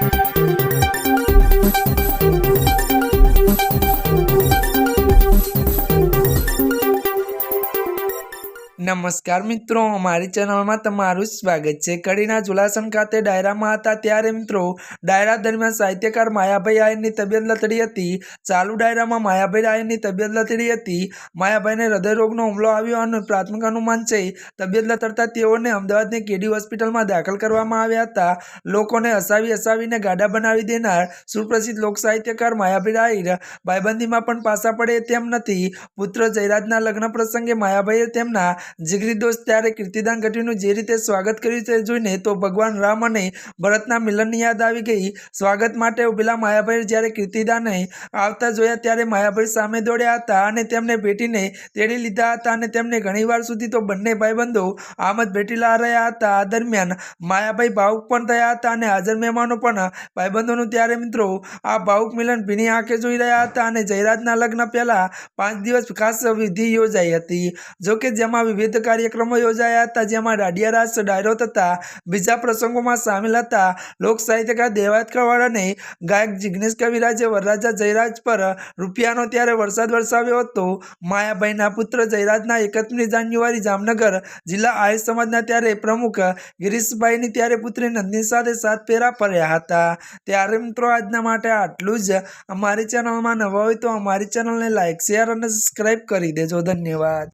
Thank you. નમસ્કાર મિત્રો, અમારી ચેનલમાં તમારું સ્વાગત છે. કડીના જુલાસન ખાતે ડાયરામાં હતા ત્યારે મિત્રો, ડાયરા દરમિયાન સાહિત્યકાર માયાભાઈ આયરની તબિયત લથડી હતી. ચાલુ ડાયરામાં માયાભાઈ આયરની તબિયત લથડી હતી. માયાભાઈને હૃદયરોગનો હુમલો આવ્યો અને પ્રાથમિક અનુમાન છે, તબિયત લથડતા તેઓને અમદાવાદની કેડી હોસ્પિટલમાં દાખલ કરવામાં આવ્યા હતા. લોકોને હસાવી હસાવીને ગાડા બનાવી દેનાર સુપ્રસિદ્ધ લોક સાહિત્યકાર માયાભાઈ આયર ભાઈબંધીમાં પણ પાસા પડે તેમ નથી. પુત્ર જયરાજના લગ્ન પ્રસંગે માયાભાઈએ તેમના જીગરી દોસ્ત ત્યારે કીર્તિદાન ગઢવીનું જે રીતે સ્વાગત કર્યું તે જોઈને તો ભગવાન રામ અને ભરતના મિલનની યાદ આવી ગઈ. સ્વાગત માટે ઉભેલા માયાભાઈ જ્યારે કીર્તિદાને આવતા જોયા ત્યારે માયાભાઈ સામે દોડ્યા હતા અને તેમને ભેટીને તેડી લીધા હતા અને તેમને ઘણીવાર સુધી તો બંને ભાઈબંધો આમ જ ભેટીલા રહ્યા હતા. આ દરમિયાન માયાભાઈ ભાવુક પણ થયા હતા અને હાજર મહેમાનો પણ ભાઈબંધોનું ત્યારે મિત્રો આ ભાવુક મિલન ભીની આંખે જોઈ રહ્યા હતા અને જયરાજના લગ્ન પહેલાં પાંચ દિવસ ખાસ વિધિ યોજાઈ હતી. જોકે જેમાં વિવિધ કાર્યક્રમો યોજાયા હતા, જેમાં દાડિયા રાસ ડાયરો તથા બીજા પ્રસંગોમાં સામેલ હતા. લોક સાહિત્યકાર દેવાયત ગાયક જિગ્નેશ કવિરાજે વરરાજા જયરાજ પર રૂપિયાનો ત્યારે વરસાદ વરસાવ્યો હતો. માયાભાઈના પુત્ર જયરાજના એકત્રીસ જાન્યુઆરી જામનગર જિલ્લા આર્ય સમાજના ત્યારે પ્રમુખ ગિરીશભાઈની ત્યારે પુત્રી નંદની સાથે સાત ફેરા ફર્યા હતા. ત્યારે મિત્રો આજના માટે આટલું જ. અમારી ચેનલમાં નવા હોય તો અમારી ચેનલને લાઇક શેર અને સબસ્ક્રાઈબ કરી દેજો. ધન્યવાદ.